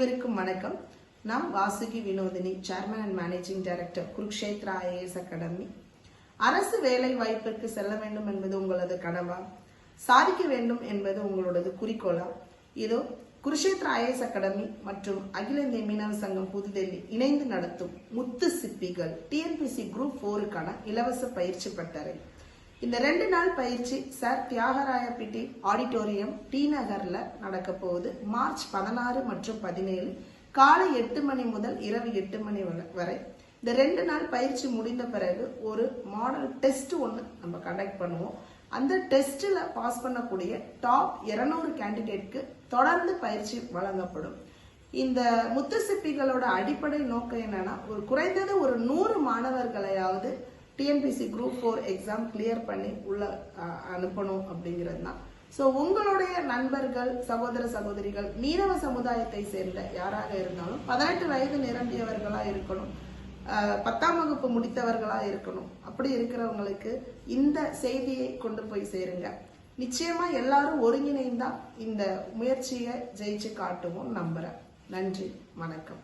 வணக்கம். நான் Vasuki Vinodhini chairman and managing director Kurukshetra IAS academy அரசு வேலை வாய்ப்பிற்கு செல்ல வேண்டும் என்பது உங்களது கனவா? சாதிக்க வேண்டும் என்பது உங்களோடது குறிக்கோளா? இதோ குருஷேத்ரா ஐஏஎஸ் அகாடமி மற்றும் அகில இந்திய மீனவ சங்கம் புதுடெல்லி இணைந்து நடத்தும் முத்து சிப்பிகள் டிஎன்பிசி குரூப் ஃபோருக்கான இலவச பயிற்சி பட்டறை. இந்த ரெண்டு நாள் பயிற்சி சார் தியாகராயப்பிட்டி ஆடிட்டோரியம் டி நகர்ல நடக்க போகுது. மார்ச் பதினாறு மற்றும் பதினேழு. காலை எட்டு மணி முதல் இரவு எட்டு மணி வரை- வரை. இந்த ரெண்டு நாள் பயிற்சி முடிந்த பிறகு ஒரு மாடல் டெஸ்ட் ஒன்று நம்ம கண்டக்ட் பண்ணுவோம். அந்த டெஸ்ட்டில் பாஸ் பண்ணக்கூடிய டாப் 200 கேண்டிடேட்க்கு தொடர்ந்து பயிற்சி வழங்கப்படும். இந்த முத்து சிப்பிகளோட அடிப்படை நோக்கம் என்னன்னா ஒரு குறைந்தது ஒரு நூறு மாணவர்களையாவது TNPSC group four exam clear பண்ணி உள்ள அனுப்பணும் அப்படிங்கிறது தான் ஸோ உங்களுடைய நண்பர்கள் சகோதர சகோதரிகள் மீனவ சமுதாயத்தை சேர்ந்த யாராக இருந்தாலும் பதினெட்டு வயது நிரம்பியவர்களாக இருக்கணும். பத்தாம் வகுப்பு முடித்தவர்களாக இருக்கணும். அப்படி இருக்கிறவங்களுக்கு இந்த செய்தியை கொண்டு போய் சேருங்க. நிச்சயமா எல்லாரும் ஒருங்கிணைந்தா இந்த முயற்சியை ஜெயிச்சு காட்டுவோம் நம்புறேன். நன்றி. வணக்கம்.